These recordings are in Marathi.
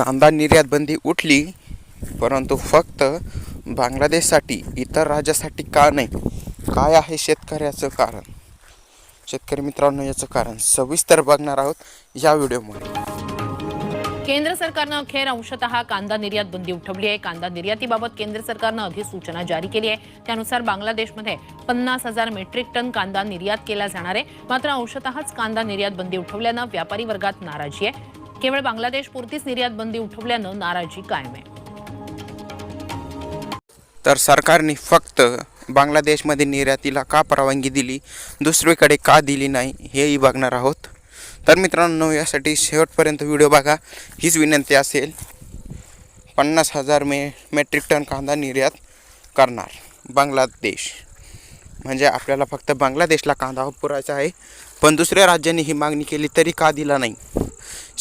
कांदा निर्यात बंदी उठली परंतु फक्त बांगलादेशसाठी इतर राज्यासाठी का नाही? काय आहे शेतकऱ्याचं कारण? शेतकरी मित्रांनो याचं कारण सविस्तर बघणार आहोत या व्हिडिओमध्ये. केंद्र सरकारनं अखेर अंशतः कांदा निर्यात बंदी उठवली आहे. कांदा निर्यातीबाबत केंद्र सरकारनं अधिसूचना जारी केली आहे. त्यानुसार बांगलादेशमध्ये पन्नास हजार मेट्रिक टन कांदा निर्यात केला जाणार आहे. मात्र अंशतःच कांदा निर्यात बंदी उठवल्यानं व्यापारी वर्गात नाराजी आहे. केवळ बांगलादेश पुरतीच निर्यात बंदी उठवल्यानं नाराजी कायम आहे. तर सरकारने फक्त बांगलादेशमध्ये निर्यातीला का परवानगी दिली दुसरीकडे का दिली नाही हेही बघणार आहोत. तर मित्रांनो यासाठी शेवटपर्यंत व्हिडिओ बघा. हीच विनंती असेल पन्नास हजार मे मेट्रिक टन कांदा निर्यात करणार बांगलादेश. म्हणजे आपल्याला फक्त बांगलादेशला कांदा पुरायचा आहे पण दुसऱ्या राज्यांनी ही मागणी केली तरी का दिला नाही?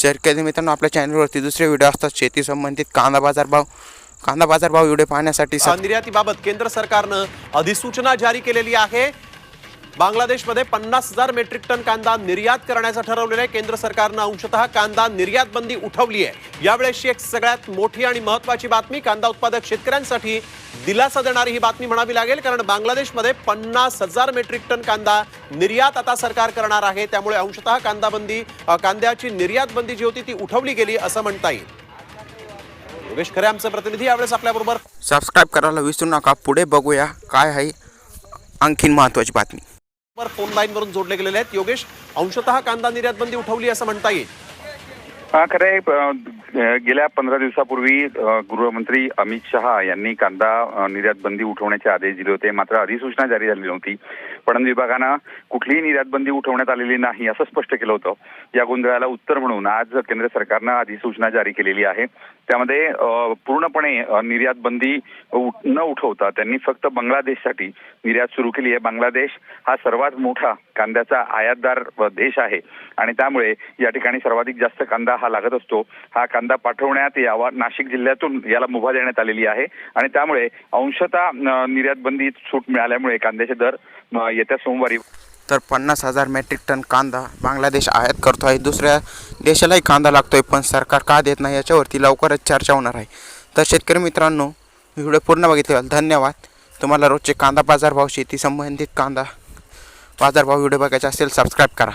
शेतकरी मित्रांनो आपल्या चॅनलवरती दुसरे व्हिडिओ असतात. शेती संबंधित कांदा बाजारभाव कांदा बाजारभाव व्हिडिओ पाहण्यासाठी निर्यातीबाबत केंद्र सरकारनं अधिसूचना जारी केलेली आहे. बांगलादेशमध्ये पन्नास हजार मेट्रिक टन कांदा निर्यात करण्याचं ठरवलेलं आहे. केंद्र सरकारनं अंशतः कांदा निर्यात बंदी उठवली आहे. यावेळेसची एक सगळ्यात मोठी आणि महत्वाची बातमी कांदा उत्पादक शेतकऱ्यांसाठी दिलासा देणारी ही बातमी म्हणावी लागेल कारण बांगलादेशमध्ये पन्नास हजार मेट्रिक टन कांदा निर्यात आता सरकार करणार आहे. त्यामुळे अंशतः कांदा बंदी कांद्याची निर्यात बंदी जी होती ती उठवली गेली असं म्हणता येईल. योगेश खरे आमचे प्रतिनिधी यावेळेस आपल्याबरोबर सबस्क्राईब करायला विसरू नका. पुढे बघूया काय आहे आणखीन महत्त्वाची बातमी. वर फोन लाईन वरून जोडले गेलेले आहेत. योगेश अंशतः कांदा निर्यात बंदी उठवली असं म्हणता येईल. हा खरं गेल्या पंधरा दिवसापूर्वी गृहमंत्री अमित शहा यांनी कांदा निर्यात बंदी उठवण्याचे आदेश दिले होते. मात्र अधिसूचना जारी झाली नव्हती. पणन विभागानं कुठलीही निर्यात बंदी उठवण्यात आलेली नाही असं स्पष्ट केलं होतं. या गोंधळाला उत्तर म्हणून आज केंद्र सरकारनं अधिसूचना जारी केलेली आहे. त्यामध्ये पूर्णपणे निर्यात बंदी उठ- न उठवता त्यांनी फक्त बांगलादेशसाठी निर्यात सुरू केली आहे. बांगलादेश हा सर्वात मोठा कांद्याचा आयातदार देश आहे. आणि त्यामुळे या ठिकाणी सर्वाधिक जास्त कांदा हा लागत असतो. हा कांदा पाठवण्यात यावा. नाशिक जिल्ह्यातून याला मुभा देण्यात आलेली आहे. आणि त्यामुळे अंशतः निर्यात बंदी सूट मिळाल्यामुळे कांद्याचे दर येत्या सोमवारी तर पन्नास हजार मेट्रिक टन कांदा बांगलादेश आयात करतो आहे दुसऱ्या देशालाही कांदा लागतो आहे पण सरकार का देत नाही याच्यावरती लवकरच चर्चा होणार आहे. तर शेतकरी मित्रांनो व्हिडिओ पूर्ण बघितल्याबद्दल धन्यवाद. तुम्हाला रोजचे कांदा बाजारभाव शेती संबंधित कांदा बाजारभाव व्हिडिओ बघायचे असेल सबस्क्राईब करा.